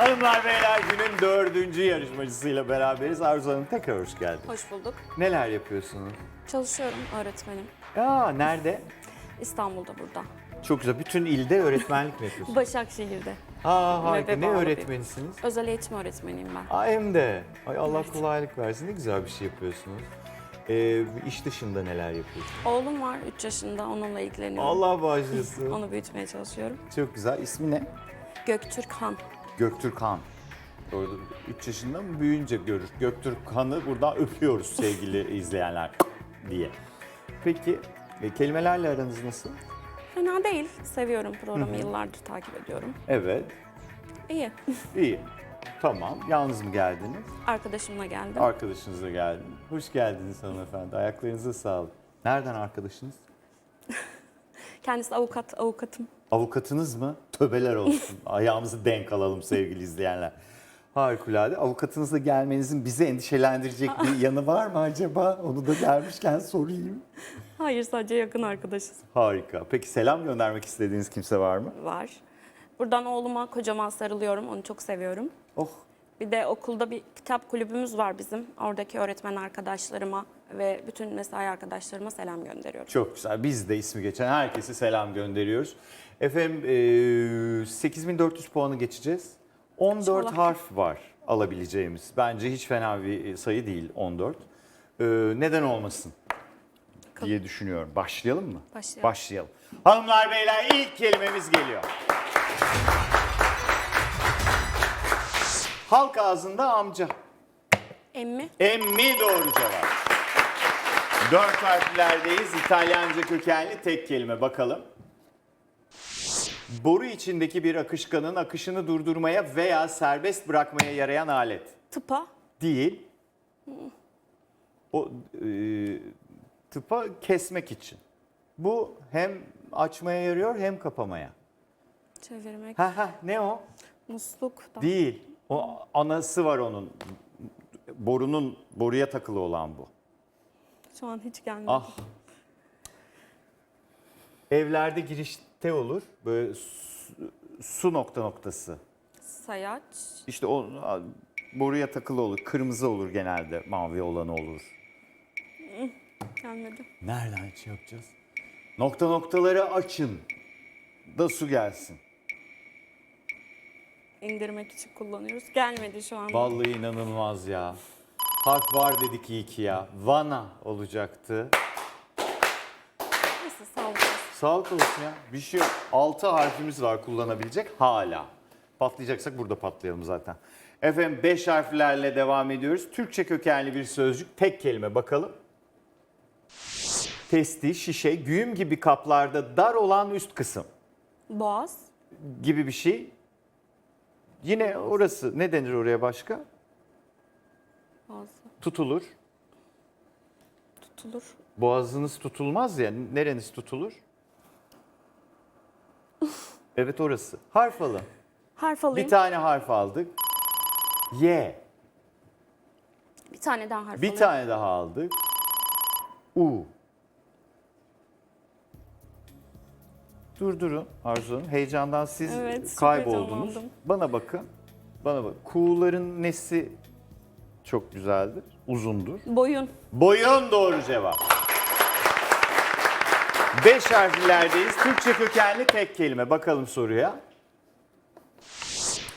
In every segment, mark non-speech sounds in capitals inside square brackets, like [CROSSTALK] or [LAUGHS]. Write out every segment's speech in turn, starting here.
Hanımlar beyler günün dördüncü yarışmacısıyla beraberiz. Arzu Hanım tekrar hoş geldiniz. Hoş bulduk. Neler yapıyorsunuz? Çalışıyorum öğretmenim. Aa nerede? İstanbul'da burada. Çok güzel. Bütün ilde öğretmenlik mi yapıyorsunuz? [LAUGHS] Başakşehir'de. Aa harika. Ne bağlı bir- öğretmenisiniz? Özel eğitim öğretmeniyim ben. Aa hem de. Ay Allah Evet. kolaylık versin. Ne güzel bir şey yapıyorsunuz. Ee, iş dışında neler yapıyorsunuz? Oğlum var 3 yaşında onunla ilgileniyorum. Allah bağışlasın. [LAUGHS] Onu büyütmeye çalışıyorum. Çok güzel. İsmi ne? Göktürk Han. Göktürk Han. Orada 3 yaşında mı büyüyünce görür. Göktürk Han'ı buradan öpüyoruz sevgili [LAUGHS] izleyenler diye. Peki e, kelimelerle aranız nasıl? Fena değil. Seviyorum programı yıllardır takip ediyorum. Evet. İyi. iyi. Tamam. Yalnız mı geldiniz? Arkadaşımla geldim. Arkadaşınızla geldiniz. Hoş geldiniz hanımefendi. Ayaklarınıza sağlık. Nereden arkadaşınız? Kendisi avukat, avukatım. Avukatınız mı? Töbeler olsun. [LAUGHS] Ayağımızı denk alalım sevgili izleyenler. Harikulade. Avukatınızla gelmenizin bizi endişelendirecek bir [LAUGHS] yanı var mı acaba? Onu da gelmişken sorayım. Hayır sadece yakın arkadaşız. Harika. Peki selam göndermek istediğiniz kimse var mı? Var. Buradan oğluma kocaman sarılıyorum. Onu çok seviyorum. Oh Bir de okulda bir kitap kulübümüz var bizim. Oradaki öğretmen arkadaşlarıma ve bütün mesai arkadaşlarıma selam gönderiyorum. çok güzel. Biz de ismi geçen herkese selam gönderiyoruz. Efendim eee, 8400 puanı geçeceğiz. 14 İnşallah. harf var alabileceğimiz. Bence hiç fena bir sayı değil 14. Eee, neden olmasın diye düşünüyorum. Başlayalım mı? Başlayalım. Başlayalım. Hanımlar beyler ilk kelimemiz geliyor. Halk ağzında amca. Emmi, Emmi doğru cevap. Dört harflerdeyiz. İtalyanca kökenli tek kelime. Bakalım. Boru içindeki bir akışkanın akışını durdurmaya veya serbest bırakmaya yarayan alet. tıpa, Değil. O e, tıpa kesmek için. Bu hem açmaya yarıyor hem kapamaya. çevirmek, Ha ha ne o? musluk da. Değil. O anası var onun. Borunun boruya takılı olan bu. Şu an hiç gelmedi. Ah. Evlerde girişte olur. Böyle su, su nokta noktası. Sayaç, İşte o boruya takılı olur. Kırmızı olur genelde. Mavi olanı olur. gelmedi. Nereden şey yapacağız? Nokta noktaları açın. Da su gelsin. İndirmek için kullanıyoruz. Gelmedi şu an. Vallahi inanılmaz ya. Harf var dedik iyi ki ya. Vana olacaktı. Neyse sağ olun. Sağlık olsun ya. Bir şey yok. 6 harfimiz var kullanabilecek hala. Patlayacaksak burada patlayalım zaten. Efendim 5 harflerle devam ediyoruz. Türkçe kökenli bir sözcük. Tek kelime bakalım. Testi, şişe, güğüm gibi kaplarda dar olan üst kısım Boğaz, gibi bir şey. Yine orası ne denir oraya başka? boğaz Tutulur. tutulur. Boğazınız tutulmaz ya. Nereniz tutulur? [LAUGHS] Evet orası. Harf alın. Harf alayım. Bir tane harf aldık. Y. Bir tane daha harf Bir alayım. tane daha aldık. U. Durdurun Arzu Hanım. Heyecandan siz Evet, kayboldunuz. Bana bakın. Bana bak. Kuğuların nesi çok güzeldir? Uzundur. Boyun, Boyun doğru cevap. Beş harflerdeyiz. Türkçe kökenli tek kelime. Bakalım soruya.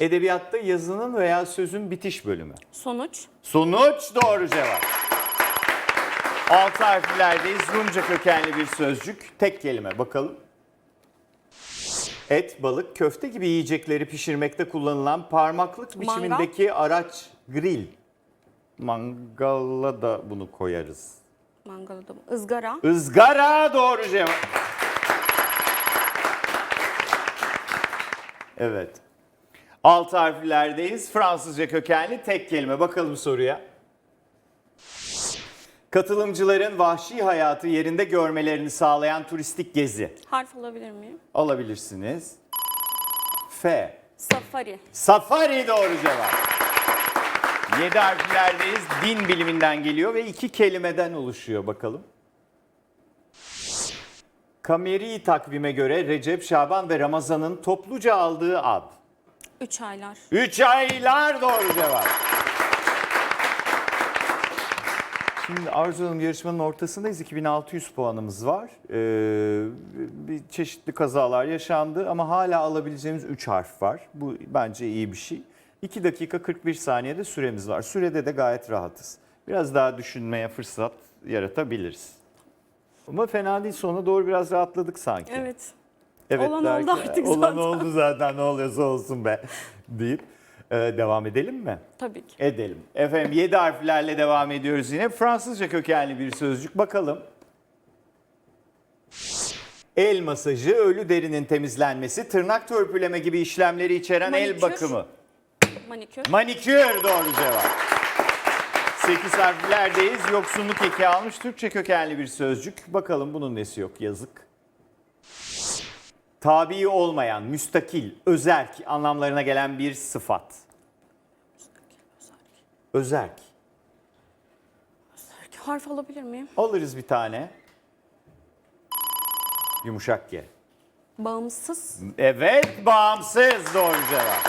Edebiyatta yazının veya sözün bitiş bölümü. sonuç, Sonuç doğru cevap. Altı harflerdeyiz. Rumca kökenli bir sözcük. Tek kelime. Bakalım. Et, balık, köfte gibi yiyecekleri pişirmekte kullanılan parmaklık Mangal. biçimindeki araç grill. Mangala da bunu koyarız. mangalı da ızgara, Izgara doğru cevap. Evet. Altı harflerdeyiz. Fransızca kökenli tek kelime. Bakalım soruya. Katılımcıların vahşi hayatı yerinde görmelerini sağlayan turistik gezi. harf alabilir miyim? Alabilirsiniz. F. Safari, Safari doğru cevap. Yedi harflerdeyiz. Din biliminden geliyor ve iki kelimeden oluşuyor bakalım. Kameri takvime göre Recep, Şaban ve Ramazan'ın topluca aldığı ad. 3 aylar. 3 aylar doğru cevap. Şimdi Arzu Hanım yarışmanın ortasındayız. 2600 puanımız var. Ee, bir çeşitli kazalar yaşandı ama hala alabileceğimiz 3 harf var. Bu bence iyi bir şey. 2 dakika 41 saniyede süremiz var. Sürede de gayet rahatız. Biraz daha düşünmeye fırsat yaratabiliriz. Ama fena değil. Sona doğru biraz rahatladık sanki. Evet. Evet Olan oldu artık Olan zaten." oldu zaten ne oluyorsa olsun be deyip e, devam edelim mi? Tabii ki. Edelim. Efendim 7 harflerle devam ediyoruz yine. Fransızca kökenli bir sözcük. Bakalım. El masajı, ölü derinin temizlenmesi, tırnak törpüleme gibi işlemleri içeren el Manikür. bakımı. Manikür. Manikür doğru cevap. 8 harflerdeyiz. Yoksunluk eki almış Türkçe kökenli bir sözcük. Bakalım bunun nesi yok yazık. Tabi olmayan, müstakil, özerk anlamlarına gelen bir sıfat. Özerk. Harf alabilir miyim? Alırız bir tane. Yumuşak G. Bağımsız. Evet, bağımsız doğru cevap.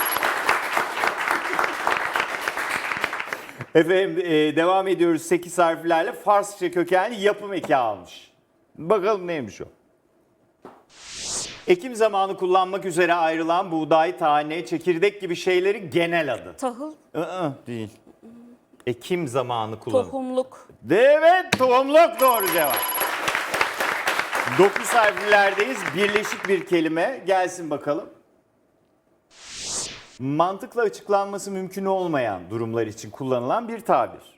Efendim e, devam ediyoruz 8 harflerle. Farsça kökenli yapım eki almış. Bakalım neymiş o? Ekim zamanı kullanmak üzere ayrılan buğday, tane, çekirdek gibi şeylerin genel adı. Tahıl. Iı, değil. Ekim zamanı kullan. Tohumluk. Evet, tohumluk doğru cevap. 9 harflerdeyiz. Birleşik bir kelime. Gelsin bakalım. Mantıkla açıklanması mümkün olmayan durumlar için kullanılan bir tabir.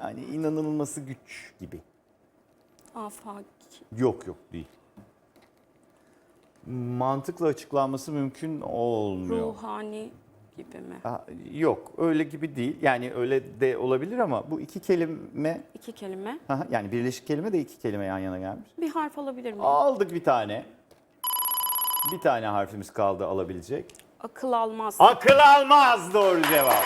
Yani inanılması güç gibi. Afaki. Yok yok değil. Mantıkla açıklanması mümkün olmuyor. Ruhani gibi mi? Ha, Yok öyle gibi değil. Yani öyle de olabilir ama bu iki kelime İki kelime. Aha, yani birleşik kelime de iki kelime yan yana gelmiş. Bir harf alabilir miyim? Aldık bir tane. Bir tane harfimiz kaldı alabilecek. Akıl almaz. Akıl almaz doğru cevap.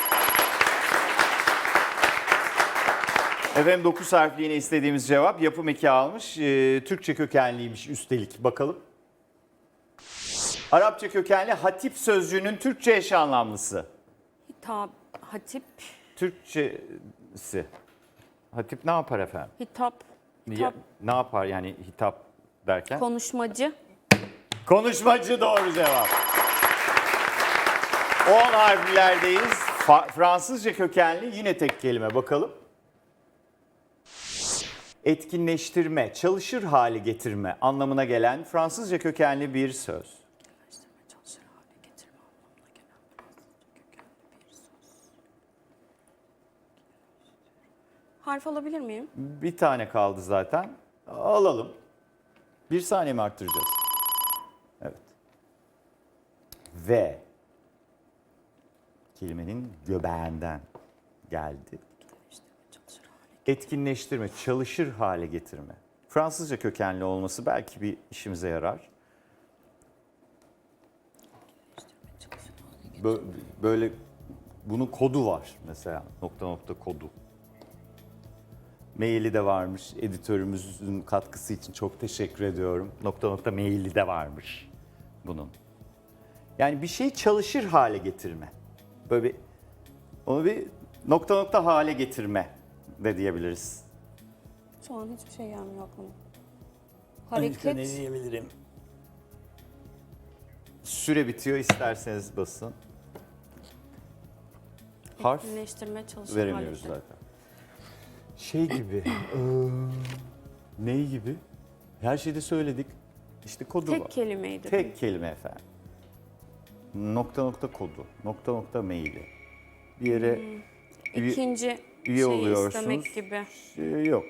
Efendim 9 harfli yine istediğimiz cevap. Yapım eki almış. Ee, Türkçe kökenliymiş üstelik. Bakalım. Arapça kökenli hatip sözcüğünün Türkçe eş anlamlısı. Hitap. Hatip. Türkçesi. Hatip ne yapar efendim? Hitap. Ya- Hitap. ne yapar yani hitap derken? Konuşmacı. Konuşmacı doğru cevap. 10 harflerdeyiz. Fa- Fransızca kökenli yine tek kelime bakalım. Etkinleştirme, çalışır hale getirme anlamına gelen Fransızca kökenli bir söz. Harf alabilir miyim? Bir tane kaldı zaten. Alalım. Bir saniye mi arttıracağız? Evet. Ve kelimenin göbeğinden geldi. Etkinleştirme, çalışır hale getirme. Fransızca kökenli olması belki bir işimize yarar. Böyle bunun kodu var mesela nokta nokta kodu. Maili de varmış. Editörümüzün katkısı için çok teşekkür ediyorum. Nokta nokta maili de varmış bunun. Yani bir şey çalışır hale getirme. Böyle bir, onu bir nokta nokta hale getirme de diyebiliriz. Şu an hiçbir şey gelmiyor aklıma. Başka ne Hareket. diyebilirim? Süre bitiyor isterseniz basın. Harf Etkinleştirme çalışır veremiyoruz hale. zaten. Şey gibi. eee, ney gibi? Her şeyde söyledik. İşte kodu var. Tek kelimeydi. Tek kelime efendim. Nokta nokta kodu. Nokta nokta maili. Bir yere üye- İkinci üye şeyi oluyorsunuz. istemek gibi. şey yok.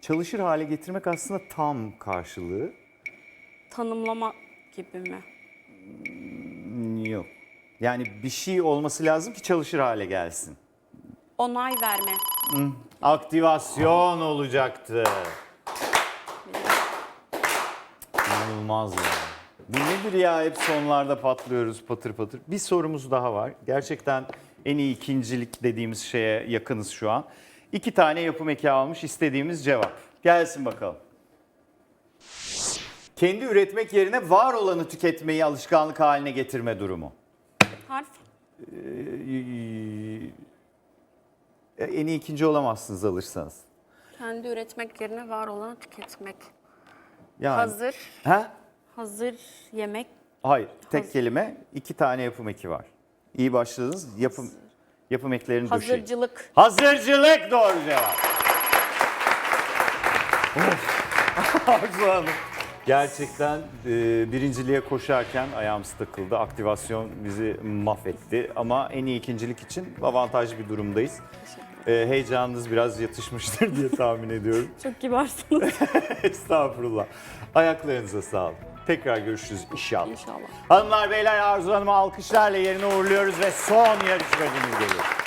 Çalışır hale getirmek aslında tam karşılığı Tanımlama gibi mi? yok. Yani bir şey olması lazım ki çalışır hale gelsin. Onay verme. Aktivasyon olacaktı. İnanılmaz ya. Bu nedir ya hep sonlarda patlıyoruz patır patır. Bir sorumuz daha var. Gerçekten en iyi ikincilik dediğimiz şeye yakınız şu an. İki tane yapım eki almış istediğimiz cevap. Gelsin bakalım. Kendi üretmek yerine var olanı tüketmeyi alışkanlık haline getirme durumu. Harf. Ee, En iyi ikinci olamazsınız alırsanız. Kendi üretmek yerine var olanı tüketmek. Yani. Hazır. Ha? Hazır yemek. Hayır. Tek Hazır. kelime. iki tane yapım eki var. İyi başladınız. Yapım yapım eklerini döşeyin. Hazırcılık. Hazırcılık doğru cevap. Of. [LAUGHS] Arzu Hanım. Gerçekten e, birinciliğe koşarken ayağımız takıldı. Aktivasyon bizi mahvetti. Ama en iyi ikincilik için avantajlı bir durumdayız. E, heyecanınız biraz yatışmıştır diye tahmin ediyorum. Çok kibarsınız [LAUGHS] Estağfurullah. Ayaklarınıza sağlık. Tekrar görüşürüz inşallah. inşallah. Hanımlar beyler Arzu Hanım'ı alkışlarla yerine uğurluyoruz ve son yarışmacımız geliyor.